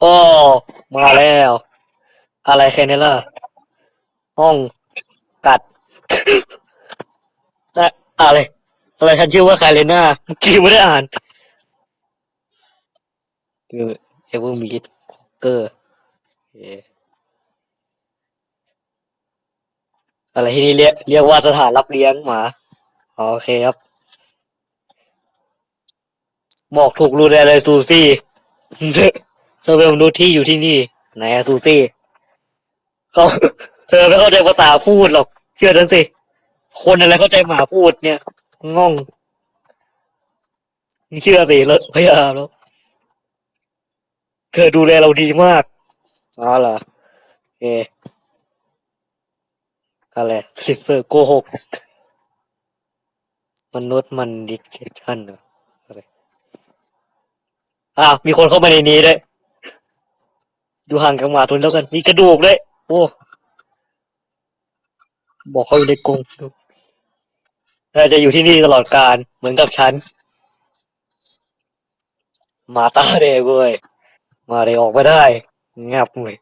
โอ้มาแล้ว อะไรแค่นี้ล่ะ ห้องกัดนะอะไร อะไรฉันชื่อว่าคาเลน่าเมื่อกี้ไม่ได้อ่านคือเอเวอร์มิดเกอร์อะไรที่นี่เรียกเรียกว่าสถานรับเลี้ยงหมาโอเคครับ บอกถูกรู้ได้เลยซูซี่ เธอเป็นมนุษย์ที่อยู่ที่นี่ไหนอะซูซี่เขาเธอไม่เข้าใจภาษาพูดหรอกเชื่อฉันสิ คนอะไรเข้าใจหมาพูดเนี่ยง่องเชื่อสิแล้วพยายามแล้วเธอดูแลเราดีมากอ๋อเหรอโอเคอะไรซิสเซอร์โกหกมนุษย์มันดิสเคชันเหรออะไรอ้าวมีคนเข้ามาในนี้ด้วย อยู่ห่างกับหมาทุนแล้วกัน มีกระดูกด้วย โอ้ บอกเขาอยู่ในกรงเธอจะอยู่ที่นี่ตลอดกาล เหมือนกับฉันหมาตาแดเว้ย มาเลยออกไม่ได้ งับเลย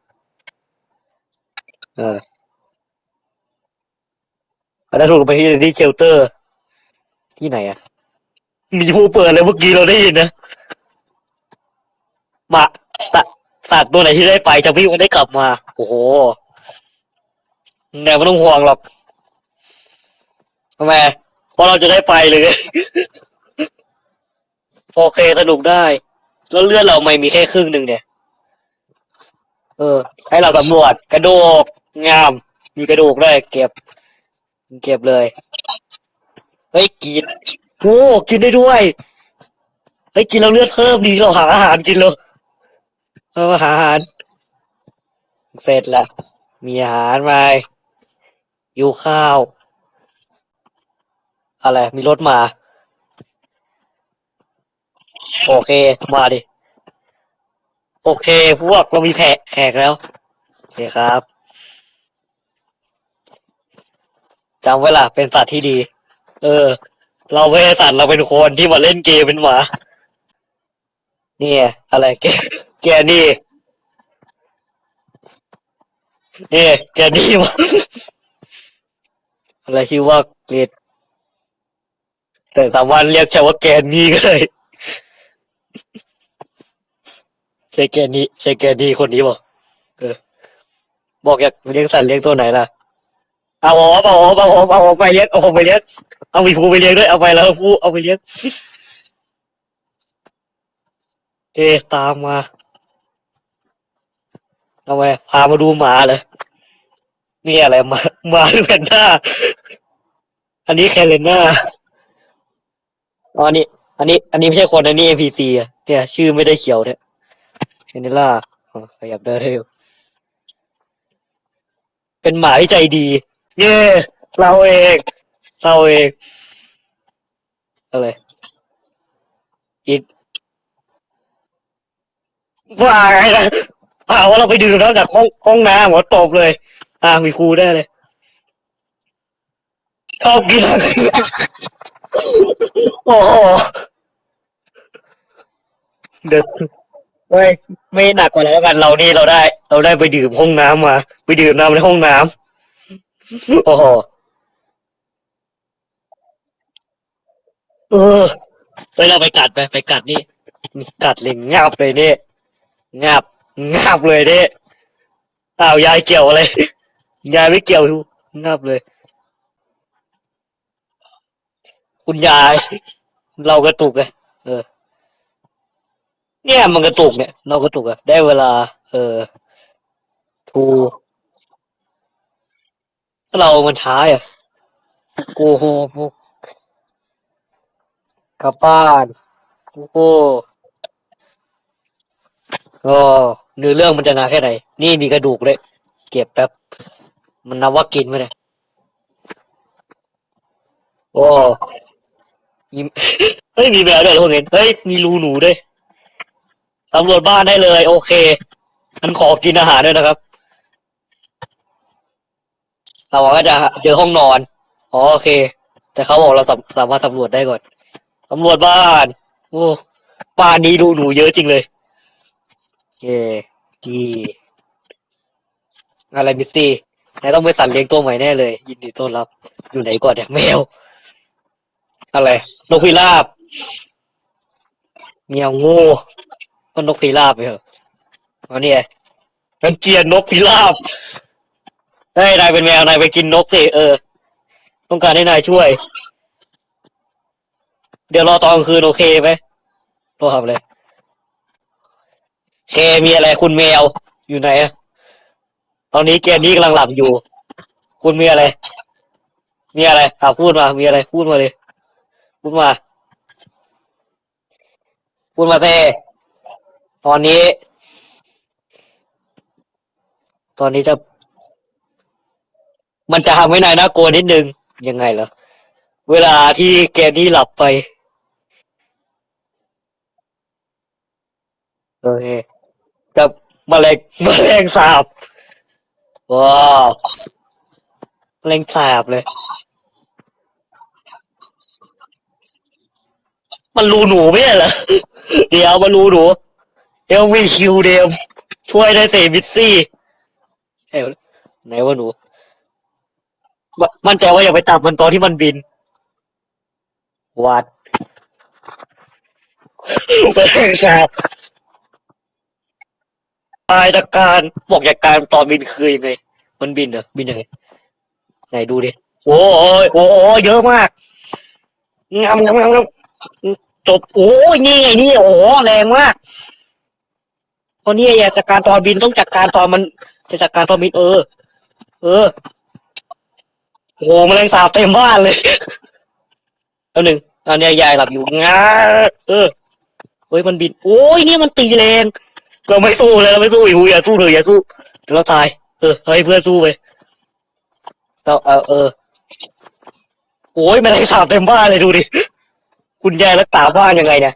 เอออันนั้นถูกไปที่ที่เชลเตอร์ ที่ไหนอะมีผู้เปิดเลยเมื่อกี้เราได้ยินนะหมาตว์ สัตว์ตัวไหนที่ได้ไปจะวิ่งมันได้กลับมา โอ้โหแต่ไม่ต้องห่วงหรอกทำไมเพราะเราจะได้ไปเลย โอเคสนุกได้ แล้วเลือดเราไม่มีแค่ครึ่งหนึ่งเนี่ย เออ ให้เราสำรวจกระดูกงาม มีกระดูกด้วยเก็บ เก็บเลย เฮ้ยกินโอ้กินได้ด้วย เฮ้ยกินแล้วเลือดเพิ่มดีเราหาอาหารกินเลย เอาหาอาหาร เสร็จละ มีอาหารไหมอยู่ข้าว อะไร มีรถมา โอเค มาดิ โอเค พวกเรามีแขกแขกแล้ว โอเคครับจำไว้ล่ะ เป็นสัตว์ที่ดี เออ เราไม่ใช่สัตว์เราเป็นคนที่มาเล่นเกมเป็นหมา เนี่ย อะไรแกแกนี่เนี่ยแกนี่วะอะไรชื่อว่าเกรดแต่สามารถเรียกแค่ว่าแกนี่ก็ได้ใช่แกนี่ใช่แกนี่คนนี้บอกเออ บอกอยากเลี้ยงสัตว์เลี้ยงตัวไหนล่ะเอาออกเอาออกเอาออกเอาออกไปเลี้ยงเอาออกไปเลี้ยงเอาหมีภูไปเลี้ยงด้วยเอาไปแล้วภูเอาไปเลี้ยง เอะตามมาทำไมพามาดูหมาเลยนี่อะไรหมาหมาหรือแพนด้าอันนี้แคเลน่าอ๋ออันนี้อันนี้ อันนี้ไม่ใช่คนอันนี้ NPC อะเนี่ย ชื่อไม่ได้เขียวเนี่ยแคเลน่าขยับได้เร็วเป็นหมาที่ใจดี เย่เราเองเราเองอะไรอิด ว่าไงนะอ่าว่าเราไปดื่มน้ำจากห้องห้องน้ำหัวตบเลย อ่ามีครูได้เลยชอบกินอะไรโอ้โหเด็กเฮ้ยไม่หนักกว่าแล้วกันเรานี่เราได้ เราได้ไปดื่มห้องน้ำมา ไปดื่มน้ำในห้องน้ำโอ้โหเออเฮ้ยเราไปกัดไปไปกัดนี่กัดเลยงับเลยนี่ย งับงับเลยนี่อ้าวยายเกี่ยวอะไร ยายไม่เกี่ยวงับเลย คุณยาย เรากระตุกไงเออ เนี่ยมันกระตุกเนี่ย เรากระตุกอะได้เวลา เออทูเรามันท้ายอะโอ้โหกกลับบ้านโอ้โห ก็เนื้อเรื่องมันจะนาแค่ไหน นี่มีกระดูกเลยเก็บแป๊บ มันนับว่ากินไหมเนี่ยโอ้มีเฮ้ยมีแมวด้วยเหรอพวกเห็นเฮ้ยมีรูหนูด้วยสำรวจบ้านได้เลย โอเคมันขอกินอาหารด้วยนะครับเราก็จะเจอห้องนอนอ๋อโอเค แต่เขาบอกเราสามสามารถสำรวจได้ก่อนสำรวจบ้าน โอ้บ้านนี้รูหนูเยอะจริงเลย เคอีอะไรมิสซี่นายต้องเป็นสัตว์เลี้ยงตัวใหม่แน่เลย ยินดีต้อนรับ อยู่ไหนก่อนเนี่ยแมว อะไร นกพิราบเมียวง่ก็นกพิราบไปเหรอะเอาเนี่ยรังเกียจนกพิราบเฮ้ยนายเป็นแมวนายไปกินนกสิเออ ต้องการให้นายช่วย เดี๋ยวรอตอนกลางคืนโอเคไหมโทรทำเลย เคมีอะไรคุณแมวอยู่ไหนอะตอนนี้เกมนี้กำลังหลับอยู่ คุณมีอะไร มีอะไรอ่าพูดมา มีอะไรพูดมาเลย พูดมา พูดมาเซตอนนี้ ตอนนี้จะ มันจะทำให้นายน่ากลัวนิดนึง ยังไงเหรอ เวลาที่เกมนี้หลับไป โอเค กับแมลงแมลงสาบว้าวแมลงสาบเลย มันรูหนูไม่ใช่เหรอเดี๋ยวมันรูหนูเอลมีคิวเดมช่วยได้เซมิสซี่เอ้ยไหนว่าหนูมมั่นใจว่าอย่าไปจับมันตอนที่มันบินวัดแมลงสาบ ตายจากการบอกจากการตอนบินคือยังไง มันบินเหรอบินยังไง ไหนดูดิ โอ้ยโอ้ยเยอะมากงามงามงามงามจบโอ้ยนี่ไงนี่โอ้แรงมากเพราะนี่อยากจัดการตอนบินต้องจัดการตอนมันจะจัดการตอนบินเออ เออโอ้แมลงสาบเต็มบ้านเลยแล้วหนึ่งอันนี้ยยายหลับอยู่งาเออเฮ้ยมันบิน โอ้ยเนี่ยมันตีแรง เราไม่สู้เลยเราไม่สู้อีกอย่าสู้เลยอย่าสู้เดี๋ยวเราตาย เออเฮ้เพื่อนสู้ไปเราเออเออโอ้ยแมลงสาบเต็มบ้านเลยดูดิคุณยายรักษาบ้านยังไงเนี่ย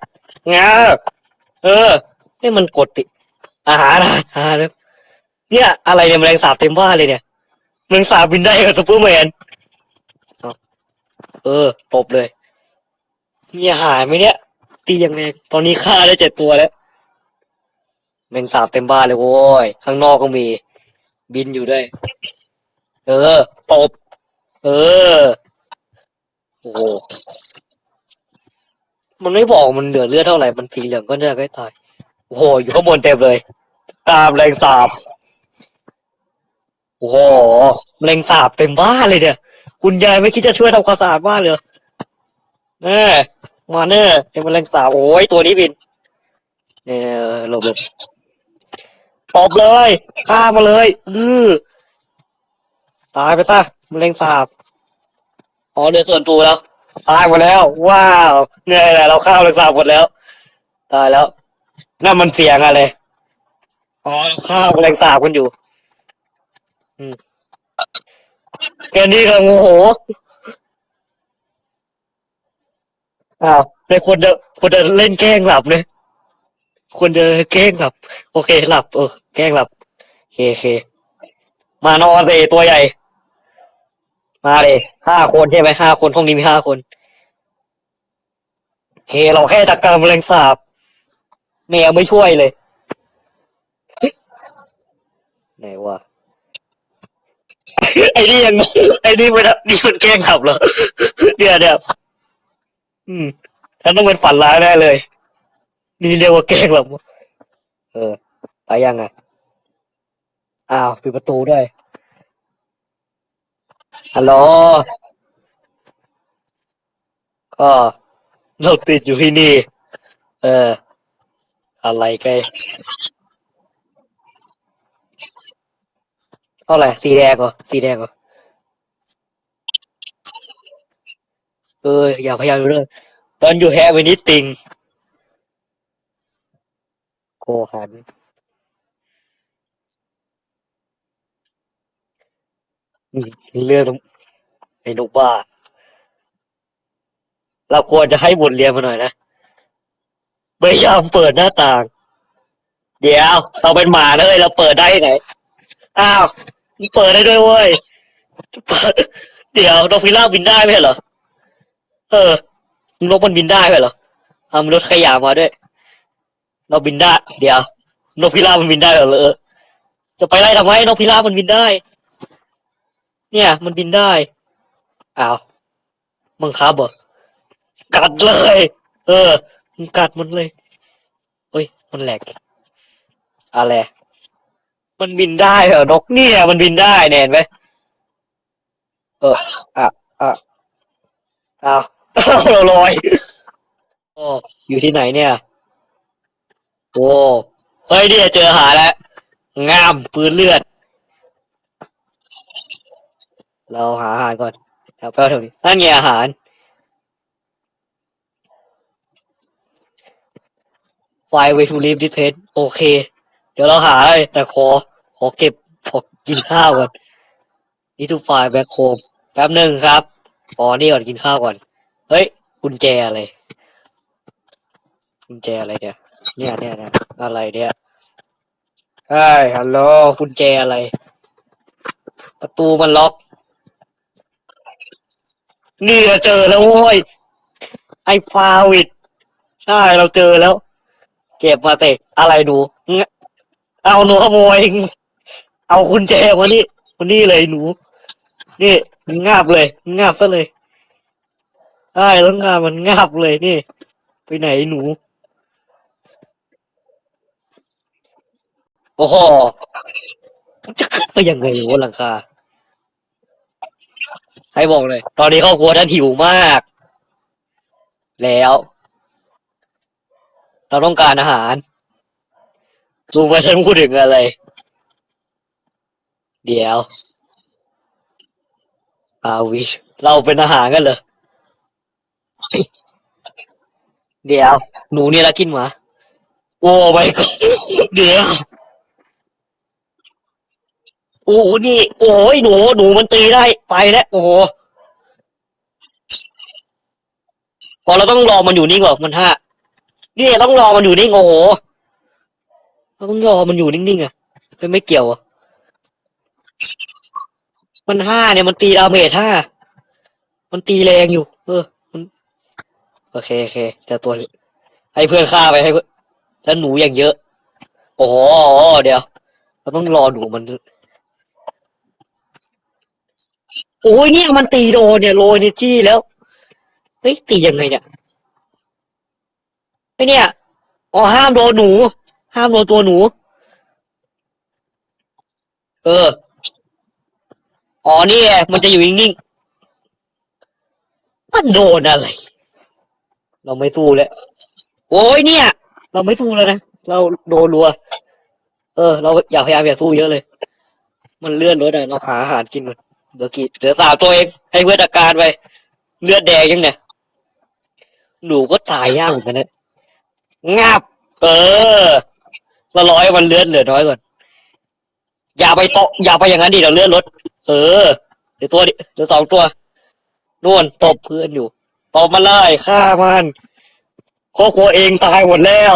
งาเออให้มันกดติ อาหารอาหารเนี่ย อะไรเนี่ยแมลงสาบเต็มบ้านเลยเนี่ยแมลงสาบบินได้กับซูเปอร์แมนเอาเออตบเลย มีอาหารไหมเนี่ยตียังไงตอนนี้ฆ่าได้เจ็ดตัวแล้ว แมงสาบเต็มบ้านเลยโว้ย ข้างนอกก็มี บินอยู่ด้วย เออ ตบ เออ โอ้โห มันไม่บอกมันเหลือเลือดเท่าไหร่ มันสีเหลืองก็น่าใกล้ตาย โอ้โห อยู่ข้างบนเต็มเลย ตามแรงสาบ โอ้โหแมลงสาบเต็มบ้านเลยเนี่ย คุณยายไม่คิดจะช่วยทำความสะอาดบ้านเลยเหรอแน่มาแน่ไอ้แมลงสาบโอ้ยตัวนี้บินเนี่ยหลบหลบ ตบเลยฆ่ามาเลยอือตายไปซะมะเร็งสาบอ๋อเดือส่วนตัวแล้วตายหมดแล้ว ว้าวเนี่ยแหละเราฆ่ามะเร็งสาบหมดแล้ว ตายแล้วนั่นมันเสียงอะไรอ๋อเราฆ่ามะเร็งสาบกันอยู่อืมแกนี่ก็โมโหอ้าวในคนจะคนจะเล่นแกล้งหลับเลย ควรจะแกล้งหลับ โอเคหลับ เออแกล้งหลับโอเคโอเคมานอนสิตัวใหญ่ มาเลยห้าคนใช่ไหมห้าคนห้องนี้มีห้าคนโอเคเราแค่จัดการแมลงสาบแมวไม่ช่วยเลยเฮ้ยไหนวะไอ้นี่ยังไอ้นี่มันนี่มันแกล้งขับเหรอเดี๋ยวเดี๋ยวอืมฉันต้องเป็นฝันร้ายแน่เลย นี่เรียกว่าแกล้งหรอเออ ไปยังไงอ้าวปิดประตูด้วย ฮัลโหล ก็เราติดอยู่ที่นี่ เออ อะไรกันเท่าไหร่สีแดงเหรอสีแดงเหรอเออ อย่าพยายามเรื่อง Don't you have anything นอืมเรื่องไอ้นกบ้า เราควรจะให้บทเรียนมาหน่อยนะพยายามเปิดหน้าต่าง เดี๋ยวเราเป็นหมาเลยเราเปิดได้ไหนอ้าวเปิดได้ด้วยเว้ยเดี๋ยวนกพิราบบินได้ไหมเหรอเออนกมันบินได้ไหมเหรอเอามีรถขยะมาด้วย เราบินได้ เดี๋ยวนกพิราบมันบินได้เหรอเลอจะไปไล่ทำไมนกพิราบมันบินได้ เนี่ย มันบินได้อ้าวมังคับเหรอกัดเลย เออมึงกัดมันเลยเฮ้ย มันแหลกอะไรมันบินได้เหรอนกเนี่ย มันบินได้แน่นไหมเอออะอะอ้าวเราลอยโอ้อยู่ที่ไหนเนี่ย โอ้เฮ้ยเนี่ยเจอหาแล้วงามปืนเลือด เราหาอาหารก่อนแถวแถวนี้นั่นไงอาหาร ไฟเวทูลีฟดิเพนโอเค เดี๋ยวเราหาเลยแต่ขอขอเก็บขอกินข้าวก่อนนี่ทูไฟแบ็คโฮมแป๊บหนึ่งครับอ๋อนี่ก่อนกินข้าวก่อน เฮ้ยกุญแจอะไรกุญแจอะไรเนี่ย เนี่ยเนี่ยเนี่ยอะไรเนี่ยเฮ้ยฮัลโหลกุญแจอะไร ประตูมันล็อก นี่เจอแล้วโว้ย ไอ้ฟาวิดใช่เราเจอแล้ว เก็บมาสิอะไรหนูงะเอาหนูขโมยเอากุญแจมานี่มานี่เลยหนู นี่งาบเลย งาบซะเลยใช่แล้วงาบมันงาบเลยนี่ ไปไหนหนู โอ้โหมันจะขึ้นไปยังไงวะหลังคา ให้บอกเลย ตอนนี้ครอบครัวท่านหิวมาก แล้ว เราต้องการอาหารรู้ไหมฉันพูดถึงอะไร เดี๋ยวอาวิชเราเป็นอาหารกันเหรอ เดี๋ยว หนูนี่ละกินหมาโอ้ไม่ก็เดี๋ยว โอ้โหนี่ โอ้ยหนู หนูมันตีได้ ไปแล้ว โอ้โห พอเราต้องรอมันอยู่นิ่งก่อนมันห้านี่ต้องรอมันอยู่นิ่ง โอ้โหเราต้องรอมันอยู่นิ่งๆอะไม่ไม่เกี่ยวอะ มันห้าเนี่ยมันตีดาเมจห้า มันตีแรงอยู่ เออ มัน โอเคโอเคแต่ตัวให้เพื่อนฆ่าไปให้เพื่อนแล้วหนูอย่างเยอะ โอ้โห เดี๋ยว เราต้องรอหนูมัน โอ้ยเนี่ยมันตีโดนเนี่ยโรยเนจี้แล้ว เฮ้ยตียังไงเนี่ยไอเนี่ยอ๋อห้ามโดนหนู ห้ามโดนตัวหนู เออ อ๋อนี่มันจะอยู่นิ่งๆมันโดนอะไร เราไม่สู้แล้วโอ้ยเนี่ย เราไม่สู้แล้วนะเราโดนรัว เออ เราอยากพยายามอย่าสู้เยอะเลย มันเลื่อนรถอะเราหาอาหารกินก่อน เหลือกี่เหลือสามตัวเองให้เพื่อนอาการไปเลือดแดงยังเนี่ยหนูก็ตายยากเหมือนกันนะงับเออเราร้อยมันเลือดเหลือน้อยก่อน อย่าไปโตะอย่าไปอย่างนั้นดิเราเลือนรถเออเดี๋ยวตัวดิเดี๋ยวสองตัวนู่นตบเพื่อนอยู่ตบมาเลยฆ่ามันครอบครัวเองตายหมดแล้ว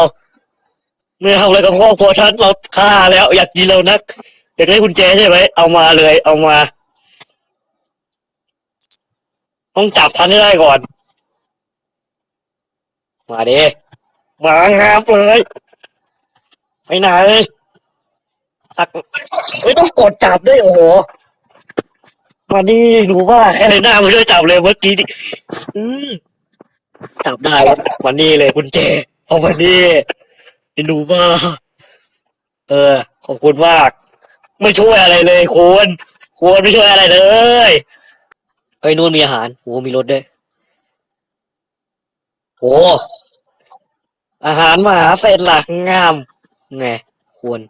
เมื่อทำอะไรกับครอบครัวฉันเราฆ่าแล้ว อยากกินเรานักอยากได้กุญแจใช่ไหมเอามาเลย เอามา ต้องจับฉันให้ได้ก่อน มาดิมางาบเลยไปไหนตักไม่ต้องกดจับด้วยโอ้โหมานี่รู้ว่าแค่ในหน้าไม่ช่วยจับเลยเมื่อกี้นี่อื้อจับได้มานี่เลยคุณแจเอามานี่ไอ้หนูบ้าเออ ขอบคุณมาก ไม่ช่วยอะไรเลยคุณคุณไม่ช่วยอะไรเลย เฮ้ยนู่นมีอาหารโอ้มีรถด้วยโอ้อาหารมหาเศษหลักงาม ไง ควร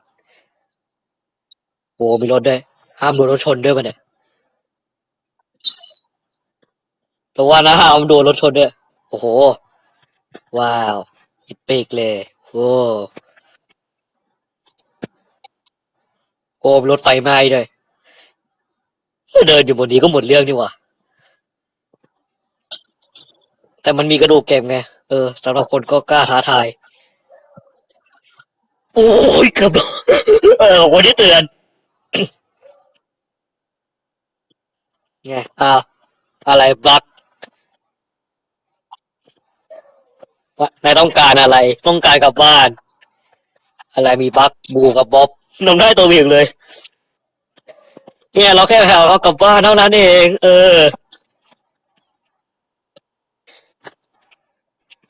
โอ้มีรถด้วยห้ามโดนรถชนด้วยมันเนี่ยแต่ว่านะฮามโดนรถชนด้วยโอ้โห ว้าวอิปิกเลยโอ้โอ้มีรถไฟไหม้ด้วยเดินอยู่บนนี้ก็หมดเรื่องนี่ว่า แต่มันมีกระดูกเก็บไง เออสำหรับคนก็กล้าท้าทาย โอ้ยเกือบเออวันที่เตือนไงอ้าวอะไรบลักนายต้องการอะไร ต้องการกลับบ้าน อะไรมีบักบูกับบ๊อบนำได้ตัวเบี่ยงเลย เนี่ยเราแค่แผ่วเขากลับบ้านเท่านั้นเอง เออ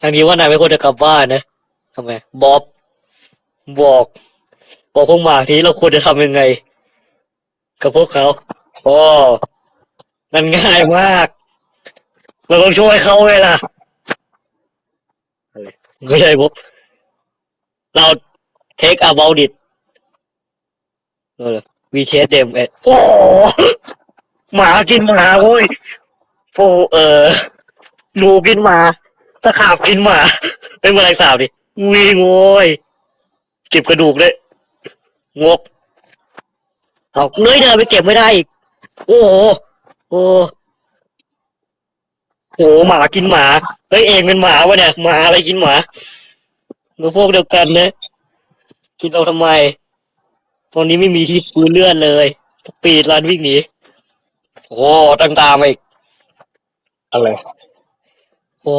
ทางนี้ว่านายไม่ควรจะกลับบ้านนะทำไมบ๊อบบอก บอกพวกหมาทีเราควรจะทำยังไง กับพวกเขาอ๋อมันง่ายมาก เราต้องช่วยเขาไงล่ะอะไม่ใช่บ๊อบเรา take about it เออ we chase them at โอ้หมากินหมาเว้ยโอ้เออหนูกินหมา ตะขาบกินหมาเป็นแมลงสาบดิวิ่งโว้ยเก็บกระดูกเลยงกเอาเลื้อยเดินไปเก็บไม่ได้อีก โอ้โหโอ้โหหมากินหมาเฮ้ยเองเป็นหมาวะเนี่ยหมาอะไรกินหมาหรือพวกเดียวกันนะกินเราทำไม ตอนนี้ไม่มีที่ปืนเลื่อนเลยสปีดรันวิ่งหนีโอ้ตั้งตามมาอีกอะไรโอ้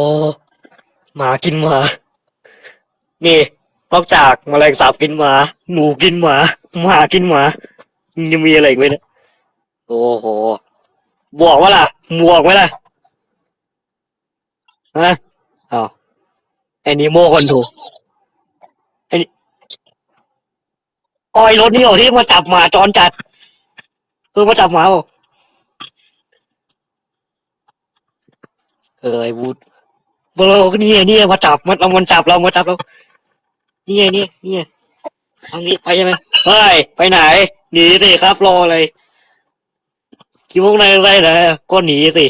หมากินหมา นี่นอกจากแมลงสาบกินหมาหนูกินหมา หมากินหมายังมีอะไรอีกไหมเนี่ยโอ้โหบวกวะล่ะบวกไว้ล่ะฮะอ้าวแอนิโมคอนโทรไอ้นี่ออยรถนี่เหรอที่มาจับหมาจรจัดเออมาจับหมาเปล่าเออไอ้วูด เรานี่ไงนี่ไงมาจับมันเอามันจับเรามาจับเรานี่ไงนี่นี่ไงทางนี้ไปใช่ไหมเฮ้ยไปไหน หนีสิครับ รออะไรคิดว่าในไปไหนก็หนีสิ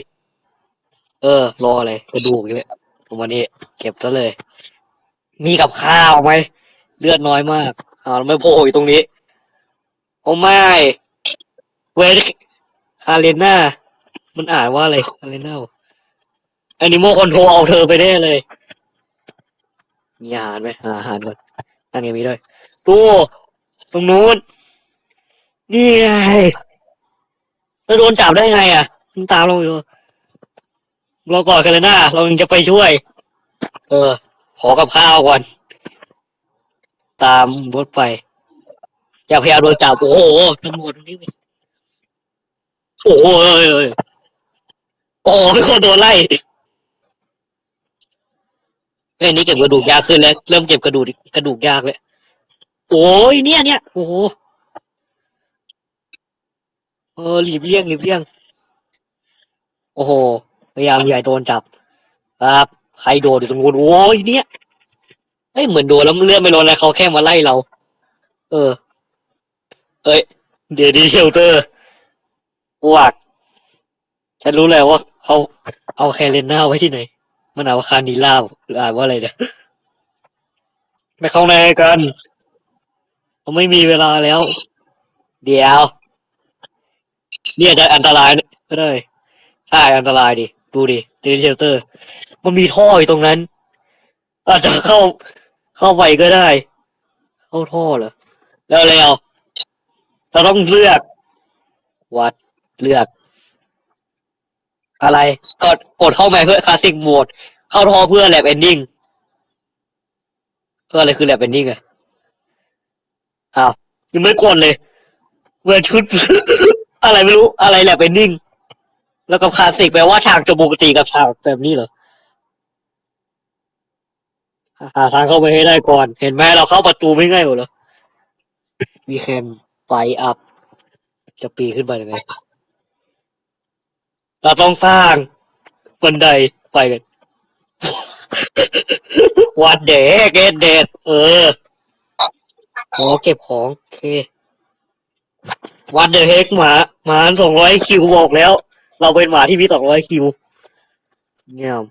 เออ รออะไรกระดูกอีกแล้วลงมานี่เก็บซะเลย มีกับข้าวไหมเลือดน้อยมากอ้าวไม่โผล่อยู่ตรงนี้ โอ้ไม่เวทคาเรน่ามันอ่านว่าอะไรคาเรน่า แอนิโมคอนโทรเอาเธอไปได้เลย มีอาหารไหมหาอาหารก่อนอันนี้มีด้วยดูตรงนู้น นี่ไงแล้วโดนจับได้ไง อะมันตามเราอยู่เราก่อนกันเลยนะเรายังจะไปช่วย เออ ขอกับข้าวก่อน ตามรถไป อย่าพยายามโดนจับ โอ้โหตำรวจตรงนี้เลยโอ้โหเอ้ยเอ้ยโอ้โหคนโดนไล่ เอ้ยอันนี้เก็บกระดูกยากขึ้นแล้วเริ่มเก็บกระดูกกระดูกยากแล้วโอ้ยเนี่ยเนี่ยโอ้โหเออหลีบเลี่ยงหลีบเลี่ยง โอ้โหพยายามให้โดนจับครับใครโดนอยู่ตรงนู้นโอ้ยเนี่ยเอ้ยเหมือนโดนแล้วเลื่อนไม่โดนอะไรเขาแค่มาไล่เรา เออ เอ้ย เดี๋ยวดีเชลเตอร์วักฉันรู้แล้วว่าเขาเอาแคเรน่าไว้ที่ไหน มันอ่านว่าคานิล่าหรืออ่านว่าอะไรเนี่ยไม่เข้าในกันเราไม่มีเวลาแล้ว เดี๋ยว เนี่ยจะอันตรายก็ได้ใช่อันตรายดิ ดูดิเดลิเชลเตอร์ มันมีท่ออยู่ตรงนั้น อาจจะเข้าเข้าไปก็ได้ เข้าท่อเหรอแล้วแล้วเราต้องเลือก วัดเลือก อะไรกดกดเข้ามาเพื่อคลาสสิกโหมดเข้าท่อเพื่อแลบเอนดิ้งเอออะไรคือแลบเอนดิ้งอะอ้าวยังไม่กดเลยเวอร์ชุด อะไรไม่รู้อะไรแลบเอนดิ้งแล้วกับคลาสสิกแปลว่าฉากจบปกติกับฉากแบบนี้เหรอหาทางเข้าไปให้ได้ก่อน เห็นไหมเราเข้าประตูไม่ง่ายหรอวีแคนไปอัพจะปีขึ้นไปยังไง เราต้องสร้างบันไดไปกัน วัดเดกเกตเดดเออขอเก็บของโอเควัดเดอะเฮกหมาหมาสองร้อยคิวบอกแล้ว เราเป็นหมาที่มีสองร้อยคิวเงี้ยบ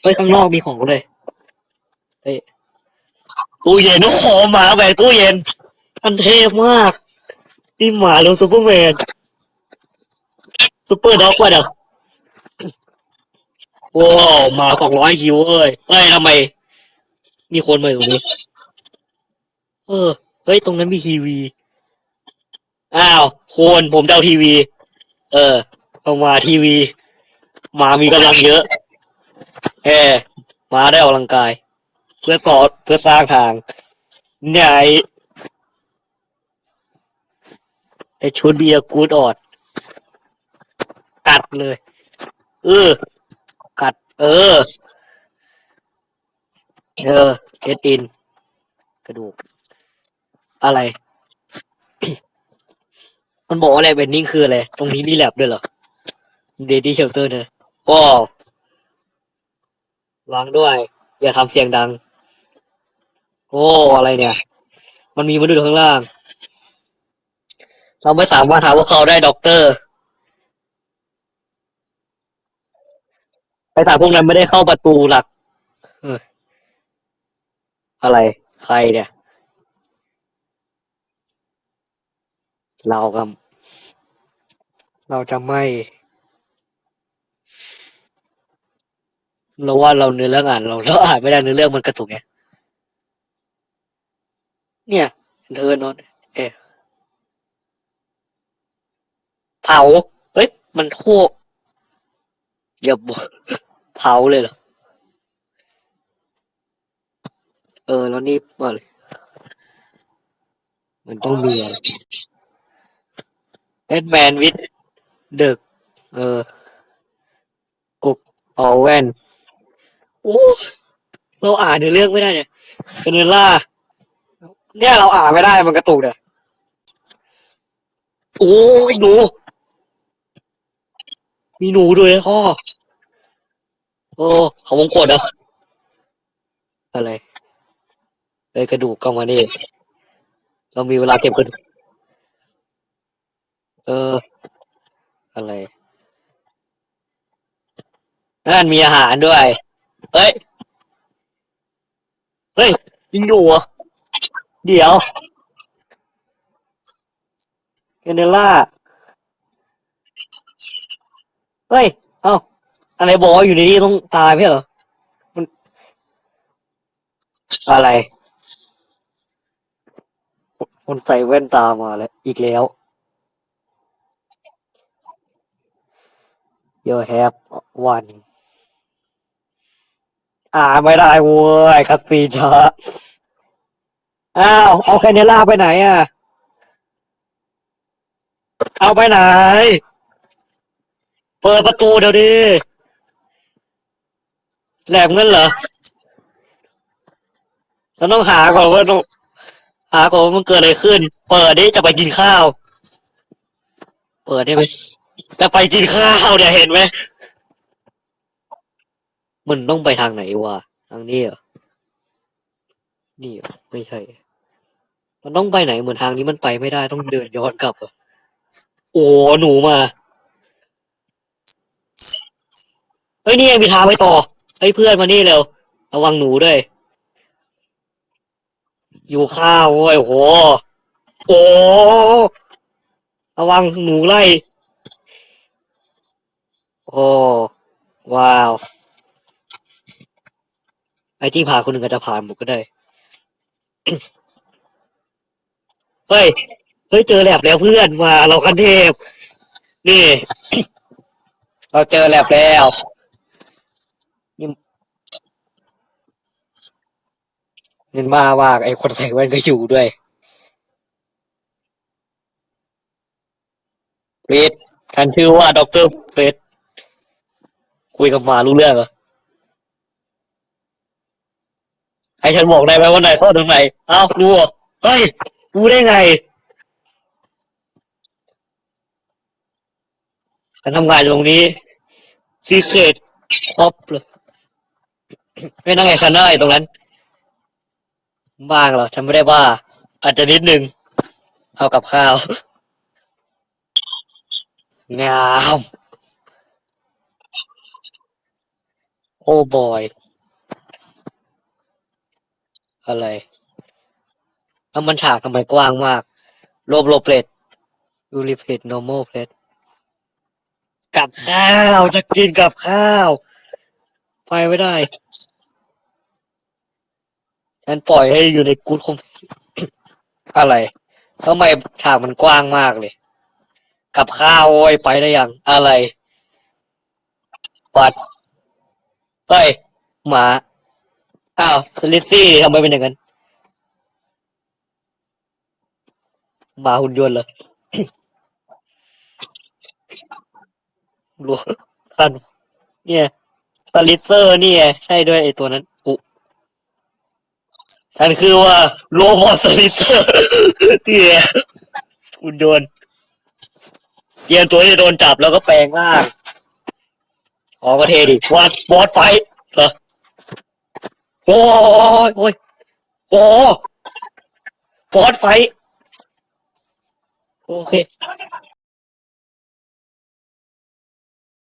เฮ้ยข้างนอกมีของเลยเฮ้ยตู้เย็นโอ้โหหมาแบกตู้เย็นอันเทพมากนี่หมาหรือซูเปอร์แมน ซูเปอร์ด็อกว่ะเดี๋ยวโอ้หมาสองร้อยคิวเอ้ยเอ้ยทำไม มีคนมาอยู่ตรงนี้ เออ เฮ้ย ตรงนั้นมีทีวี อ้าวโคนผมจะเอาทีวี เออเอามาทีวี มามีกำลังเยอะ เออมาได้ออกกำลังกาย เพื่อสอดเพื่อสร้างทางไหนไอชุดเบียร์กูดออด กัดเลย เออ กัด เออ เออ get in กระดูก อะไร มันบอกว่าอะไรเวนนิ่งคืออะไร ตรงนี้มีแลบด้วยเหรอเดดี้เชลเตอร์เนี่ยว้าววางด้วย อย่าทำเสียงดัง โอ้ อะไรเนี่ย มันมีมนุษย์ข้างล่าง เราไม่สามารถหาว่าเขาได้ด็อกเตอร์ ไอสามพวกนั้นไม่ได้เข้าประตูหลักเอออะไร ใครเนี่ย เรากับเราจะไม่ เราว่าเราเนื้อเรื่องอ่าน เราเราอ่านไม่ได้เนื้อเรื่องมันกระตุกไง เนี่ยเธอนอนเอะเผา เฮ้ย มันโค อย่าบอกเผาเลยเหรอ เออ แล้วนี่มาเลย มันต้องมีอะไรแอดแมนวิดเด็กเออ กุกเอาแวนโอ้เราอ่านในเรื่องไม่ได้เนี่ยเป็นเวล่า เนี่ยเราอ่านไม่ได้มันกระตุกเนี่ย โอ้ยหนู มีหนูด้วยพ่อโอ้เขาวงกดอะอะไรเอ้ยกระดูกกลับมานี่เรามีเวลาเก็บกระดูกเออ อะไรนั่นมีอาหารด้วย เฮ้ย เฮ้ยยิงหนูเหรอเดี๋ยวเกเนล่า เฮ้ย เอ้า อะไรบอกว่าอยู่ในนี้ต้องตายไม่ใช่เหรอมันอะไร คนใส่แว่นตามาแล้ว อีกแล้ว You have one อ่าไม่ได้เว้ยคัสซีนช้าอ้าว เอาแคเนล่าไปไหนอะ เอาไปไหน เปิดประตูเดี๋ยวดิแหลมเงินเหรอเราต้องหาก่อนว่าต้องหาก่อนว่ามันเกิดอะไรขึ้น เปิดดิจะไปกินข้าว เปิดได้ไหมจะไปกินข้าวเนี่ยเห็นไหมมันต้องไปทางไหนวะทางนี้เหรอนี่เหรอไม่ใช่ มันต้องไปไหนเหมือนทางนี้มันไปไม่ได้ต้องเดินย้อนกลับเหรอโอ้หนูมา เฮ้ยนี่ยังมีทางไปต่อเฮ้ยเพื่อนมานี่เร็วระวังหนูด้วย อยู่ข้าวโว้ยโอ้โหโอ้ระวังหนูไล่ โอ้ว้าว ไอ้ที่ผ่านคนหนึ่งอาจจะผ่านหมดก็ได้ เฮ้ย เฮ้ยเจอแลบแล้วเพื่อนมาเราคันเทพ นี่ เราเจอแลบแล้ว เงินมาว่าไอ้คนใส่แว่นก็อยู่ด้วยเฟรดท่านชื่อว่าด็อกเตอร์เฟรดคุยกับหมารู้เรื่องเหรอให้ฉันบอกได้ไหมว่านายซ่อนตรงไหนเอ้ารู้เหรอเฮ้ยรู้ได้ไงฉันทำงานตรงนี้ซีเคดครอบเลยไม่นั่งไงคันได้ตรงนั้น บ้างหรอฉันไม่ได้บ้า อาจจะนิดนึง เอากับข้าว งาม โอ้บอย อะไรแล้วมันฉากทำไมกว้างมาก โลบโลเพลตยูริเพลตโนโมเพลตกับข้าว จะกินกับข้าว ไปไม่ได้ ฉันปล่อยให้อยู่ในกูดคอมอะไรทำไมฉากมันกว้างมากเลย กับข้าวโอ้ยไปได้ยังอะไรวัดเฮ้ยหมาอ้าวสลิซี่ทำไมเป็นอย่างนั้นหมาหุ่นยนต์เหรอรู้ทันเนี่ยสลิเซอร์นี่ไงใช่ด้วยไอตัวนั้น ฉันคือว่าโรบอทสลิเซอร์นี่ไงหุ่นยนต์เตรียมตัวที่จะโดนจับแล้วก็แปลงร่างอ๋อก็เทดิวัดบอสไฟท์เหรอโอ้ยโอ้ยโอ้บอสไฟท์โอเค